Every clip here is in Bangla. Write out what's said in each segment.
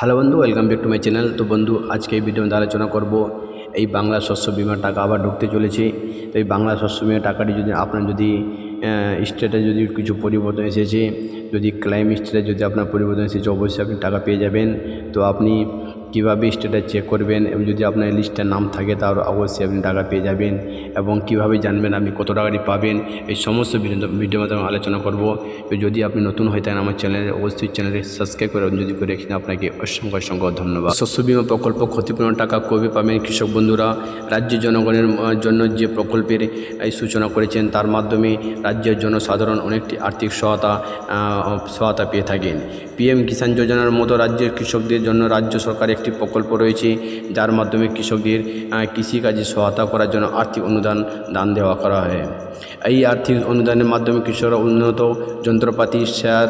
হ্যালো বন্ধু, welcome back to my channel. তো বন্ধু, আজকে এই ভিডিওতে আলোচনা করব এই বাংলা শস্য বিমার টাকা আবার ঢুকতে চলেছে। তো এই বাংলা শস্য বিমার টাকাটি যদি আপনার যদি স্টেটে যদি কিছু পরিবর্তন এসেছে, যদি ক্লাইম স্টেটে যদি আপনার পরিবর্তন এসেছে, অবশ্যই আপনি টাকা পেয়ে যাবেন। তো আপনি কীভাবে স্টেটাস চেক করবেন এবং যদি আপনার লিস্টের নাম থাকে তাহলে অবশ্যই আপনি টাকা পেয়ে যাবেন এবং কীভাবে জানবেন আপনি কত টাকাটি পাবেন এই সমস্ত ভিডিও মাধ্যমে আলোচনা করব। যদি আপনি নতুন হয়ে থাকেন আমার চ্যানেলে অবশ্যই চ্যানেলে সাবস্ক্রাইব করে যদি করে রাখেন আপনাকে অসংখ্য অসংখ্য ধন্যবাদ। শস্য বিমা প্রকল্প ক্ষতিপূরণ টাকা কবে পাবেন কৃষক বন্ধুরা? রাজ্যের জনগণের জন্য যে প্রকল্পের এই সূচনা করেছেন তার মাধ্যমে রাজ্যের জনসাধারণ অনেকটি আর্থিক সহায়তা সহায়তা পেয়ে থাকেন। পিএম কিষাণ যোজনার মতো রাজ্যের কৃষকদের জন্য রাজ্য সরকার একটি প্রকল্প রয়েছে, যার মাধ্যমে কৃষকদের কৃষিকাজে সহায়তা করার জন্য আর্থিক অনুদান, দান দেওয়া করা হয়। এই আর্থিক অনুদানের মাধ্যমে কৃষকরা উন্নত যন্ত্রপাতি, সার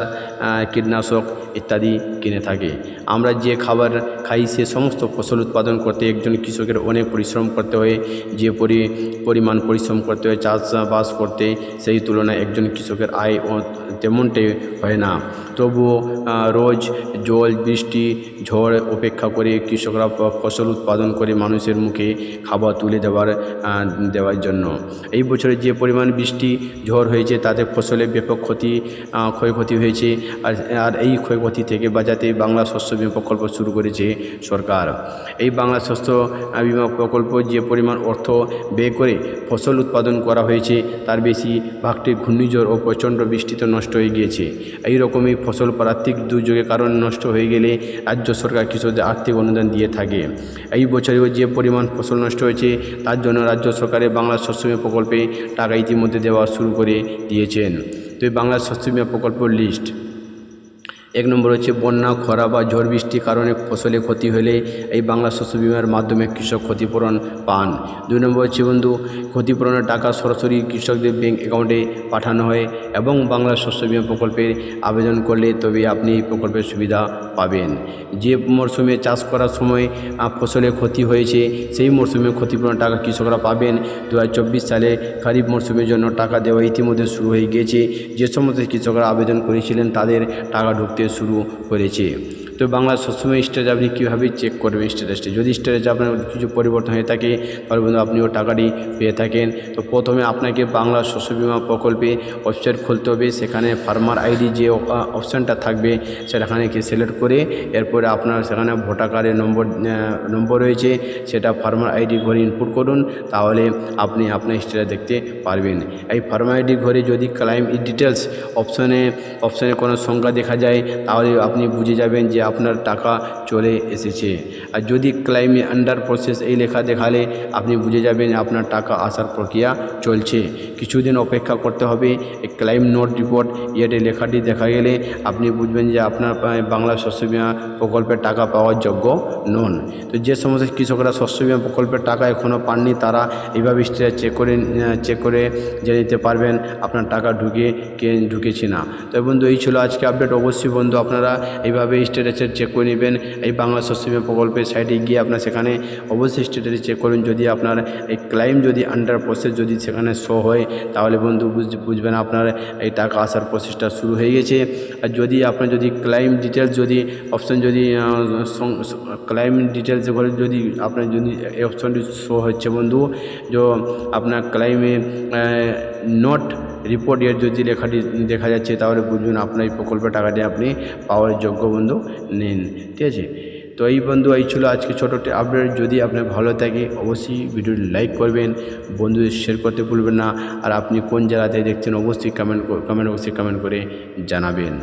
কীটনাশক ইত্যাদি কিনে থাকে। আমরা যে খাবার খাই, সে সমস্ত ফসল উৎপাদন করতে একজন কৃষকের অনেক পরিশ্রম করতে হয়। যে পরি, পরিমাণ পরিশ্রম করতে হয়, চাষবাস করতে, সেই তুলনায় একজন কৃষকের আয় তেমনটাই হয় না। তবুও রোজ জল, বৃষ্টি, ঝড় উপেক্ষা করে কৃষকরা ফসল উৎপাদন করে মানুষের মুখে খাবার তুলে দেওয়ার দেওয়ার জন্য। এই বছরে যে পরিমাণ বৃষ্টি, ঝড় হয়েছে তাতে ফসলের ব্যাপক ক্ষতি ক্ষয়ক্ষতি হয়েছে। আর আর এই ক্ষয়ক্ষতি থেকে বাঁচাতে বাংলা শস্য বিমা প্রকল্প শুরু করেছে সরকার। এই বাংলা শস্য বিমা প্রকল্প যে পরিমাণ অর্থ ব্যয় করে ফসল উৎপাদন করা হয়েছে, তার বেশি ভাগটি ঘূর্ণিঝড় ও প্রচণ্ড বৃষ্টিতে নষ্ট হয়ে গিয়েছে। এই রকমই ফসল প্রাকৃতিক দুর্যোগের কারণ নষ্ট হয়ে গেলে রাজ্য সরকার কৃষকদের আর্থিক অনুদান দিয়ে থাকে। এই বছরেও যে পরিমাণ ফসল নষ্ট হয়েছে, তার জন্য রাজ্য সরকারের বাংলা শস্য বিমা প্রকল্পে টাকা ইতিমধ্যে দেওয়া শুরু করে দিয়েছেন। তো বাংলা শস্য প্রকল্প লিস্ট এক নম্বর হচ্ছে বন্যা, খরা বা ঝড় বৃষ্টির কারণে ফসলে ক্ষতি হলে এই বাংলা শস্য বিমার মাধ্যমে কৃষক ক্ষতিপূরণ পান। দুই নম্বর হচ্ছে বন্ধু, ক্ষতিপূরণের টাকা সরাসরি কৃষকদের ব্যাঙ্ক অ্যাকাউন্টে পাঠানো হয় এবং বাংলা শস্য বিমা প্রকল্পে আবেদন করলে তবে আপনি এই প্রকল্পের সুবিধা পাবেন। যে মরশুমে চাষ করার সময় ফসলে ক্ষতি হয়েছে, সেই মরশুমে ক্ষতিপূরণ টাকা কৃষকরা পাবেন। দু হাজার চব্বিশ সালে খারিফ মরশুমের জন্য টাকা দেওয়া ইতিমধ্যে শুরু হয়ে গিয়েছে। যে সমস্ত কৃষকরা আবেদন করেছিলেন, তাদের টাকা ঢুকতে শুরু করেছে। তো বাংলা সবসময় স্টেজ আপনি কীভাবে চেক করবেন স্ট্যাটাসটি যদি স্ট্যাটাসে আপনার কিছু পরিবর্তন হয়ে থাকে, তাহলে বন্ধু আপনিও টাকাটি পেয়ে থাকেন। তো প্রথমে আপনাকে বাংলা শস্য বিমা প্রকল্পে ওয়েবসাইট খুলতে হবে। সেখানে ফার্মার আইডি যে অপশানটা থাকবে সেটাখানে সিলেক্ট করে এরপরে আপনার সেখানে ভোটার কার্ডের নম্বর নম্বর রয়েছে, সেটা ফার্মার আইডি ঘরে ইনপুট করুন। তাহলে আপনি আপনার স্টেটাস দেখতে পারবেন। এই ফার্মার আইডি ঘরে যদি ক্লাইম ডিটেলস অপশনে অপশনে কোনো সংখ্যা দেখা যায়, তাহলে আপনি বুঝে যাবেন যে আপনার টাকা চলে এসেছে। আর যদি ক্লাইম আন্ডার প্রসেস এই লেখা দেখালে আপনি বুঝে যাবেন আপনার টাকা আসার প্রক্রিয়া চলছে। কিছুদিন অপেক্ষা করতে হবে। এই ক্লাইম নোট রিপোর্ট ইয়েতে লেখাটি দেখা গেলে আপনি বুঝবেন যে আপনার বাংলা শস্য বিমা প্রকল্পের টাকা পাওয়ার যোগ্য নন। তো যে সমস্ত কৃষকরা শস্য বিমা প্রকল্পের টাকা এখনও পাননি, তারা এইভাবে স্টেটাস চেক করে চেক করে জেনে নিতে পারবেন আপনার টাকা ঢুকে কে, ঢুকেছে না। তো বন্ধু, এই ছিল আজকে আপডেট। অবশ্যই বন্ধু, আপনারা এইভাবে স্টেটাসের চেক করে নেবেন। এই বাংলা বিমা প্রকল্পের সাইটে গিয়ে আপনার সেখানে অবশ্যই স্টেটাসে চেক করুন। যদি আপনার এই ক্লাইম যদি আন্ডার প্রসেস যদি সেখানে শো হয়, তাহলে বন্ধু বুঝ- বুঝবেন আপনার এই টাকা আসার প্রসেসটা শুরু হয়ে গেছে। আর যদি আপনার যদি ক্লাইম ডিটেলস যদি অপশন যদি ক্লাইম ডিটেলস করে যদি আপনার যদি এই অপশনটি শো হচ্ছে বন্ধু যে আপনার ক্লাইমে নট রিপোর্ট এর যদি লেখাটি দেখা যাচ্ছে, তাহলে বুঝুন আপনার এই প্রকল্পের টাকাটি আপনি পাওয়ার যোগ্য বন্ধু নিন, ঠিক আছে? তো এই বন্ধু, এই ছিল আজকে ছোটো আপডেট যদি আপনার ভালো থাকে, অবশ্যই ভিডিওটি লাইক করবেন, বন্ধুদের শেয়ার করতে ভুলবেন না। আর আপনি কোন জায়গাতে দেখছেন, অবশ্যই কমেন্ট কমেন্ট অবশ্যই কমেন্ট করে জানাবেন।